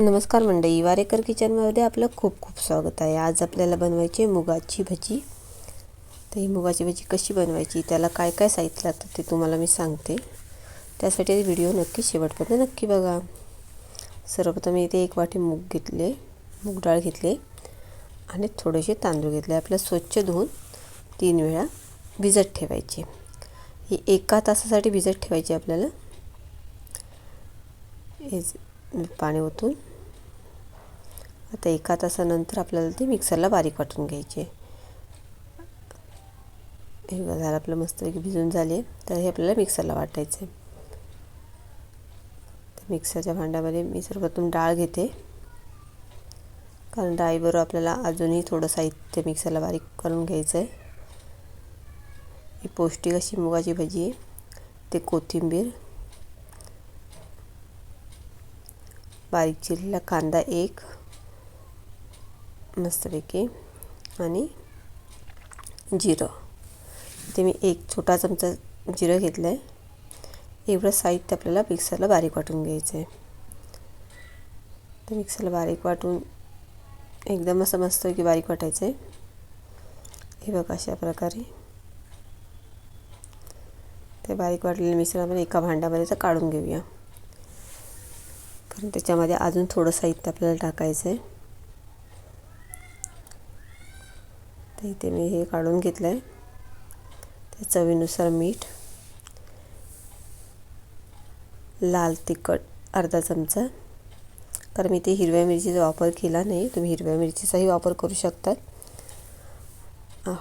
नमस्कार मंडळी वारेकर किचनमध्ये आपलं खूप खूप स्वागत आहे. आज आपल्याला बनवायची आहे मुगाची भजी. तर ही मुगाची भजी कशी बनवायची त्याला काय काय साहित्य लागतं ते तुम्हाला मी सांगते. त्यासाठी व्हिडिओ नक्की शेवटपर्यंत नक्की बघा. सर्वप्रथम इथे एक वाटी मूग घेतले मूग डाळ घेतली आणि थोडेसे तांदूळ घेतले. आपल्याला स्वच्छ धुवून तीन वेळा भिजत ठेवायचे. ही एका तासासाठी भिजत ठेवायची आपल्याला. हे पाणी ओतून आता एका तासानंतर आपल्याला ते मिक्सरला बारीक वाटून घ्यायचे. हे झालं आपलं मस्तपैकी भिजून झाले. तर हे आपल्याला मिक्सरला वाटायचं आहे तर मिक्सरच्या भांड्यामध्ये मी सर्वप्रथम डाळ घेते. कारण डाळीबरोबर आपल्याला अजूनही थोडं साहित्य मिक्सरला बारीक करून घ्यायचं आहे ही पौष्टिक अशी मुगाची भजी आहे. ते कोथिंबीर बारीक चिरलेला कांदा एक मस्तपैकी. आणि जिरं. ते मी एक छोटा चमचा जिरं घेतलं आहे एवढं साहित्य आपल्याला मिक्सरला बारीक वाटून घ्यायचं आहे. तर मिक्सरला बारीक वाटून एकदम असं मस्त की बारीक वाटायचं आहे. हे बघा अशा प्रकारे. ते बारीक वाटलेलं मिश्रण आपण एका भांड्यामध्ये तर काढून घेऊया. कारण त्याच्यामध्ये अजून थोडं साहित्य आपल्याला टाकायचं आहे. तर इथे मी हे काढून घेतलं आहे त्या चवीनुसार मीठ लाल तिखट अर्धा चमचा. कारण मी ते हिरव्या मिरचीचा वापर केला नाही. तुम्ही हिरव्या मिरचीचाही वापर करू शकतात.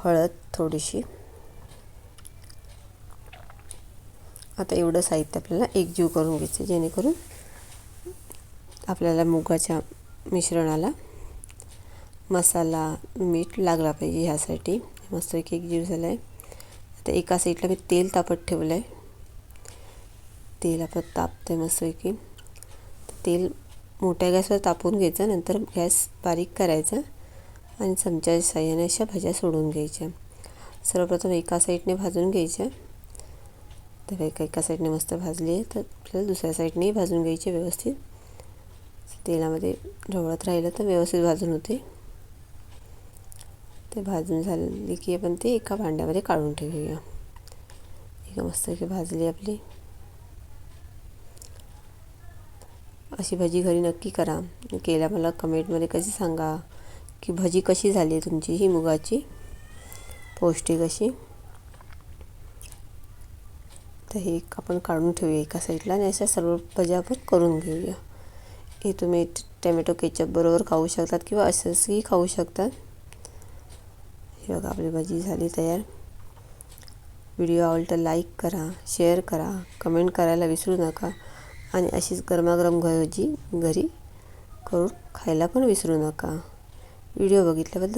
हळद थोडीशी. आता एवढं साहित्य आपल्याला एकजीव करून घ्यायचं जेणेकरून आपल्याला मुगाच्या मिश्रणाला मसाला मीठ लागला पाहिजे ह्यासाठी. मस्त एक एक जीव झाला आहे आता एका साईडला मी तेल तापत ठेवलं आहे तेल आपण तापतं आहे मस्तपैकी. तेल मोठ्या गॅसवर तापवून घ्यायचं नंतर गॅस बारीक करायचा आणि चमच्याच्या साह्याने अशा भाज्या सोडून घ्यायच्या. सर्वप्रथम एका साईडने भाजून घ्यायच्या. तर एका एका साईडने मस्त भाजली आहे तर आपल्याला दुसऱ्या साईडनेही भाजून घ्यायचे व्यवस्थित. तेलामध्ये ढवळत राहिलं तर व्यवस्थित भाजून होते. ते भाजून झाली की आपण ते एका भांड्यामध्ये काढून ठेवूया. एक मस्त की भाजली आपली. अशी भजी घरी नक्की करा. केल्या मला कमेंटमध्ये कशी सांगा की भजी कशी झाली आहे तुमची ही मुगाची. पौष्टिक अशी. तर हे आपण काढून ठेवूया एका साईडला आणि अशा सर्व भज्या आपण करून घेऊया. हे तुम्ही टॅमॅटो केचप बरोबर खाऊ शकतात किंवा असंही खाऊ शकतात. हो, हे बघा आपली भाजी झाली तयार. व्हिडिओ आवडला लाईक करा शेअर करा कमेंट करायला विसरू नका. आणि अशीच गरमागरम भजी घरी करून खायला पण विसरू नका. व्हिडिओ बघितल्याबद्दल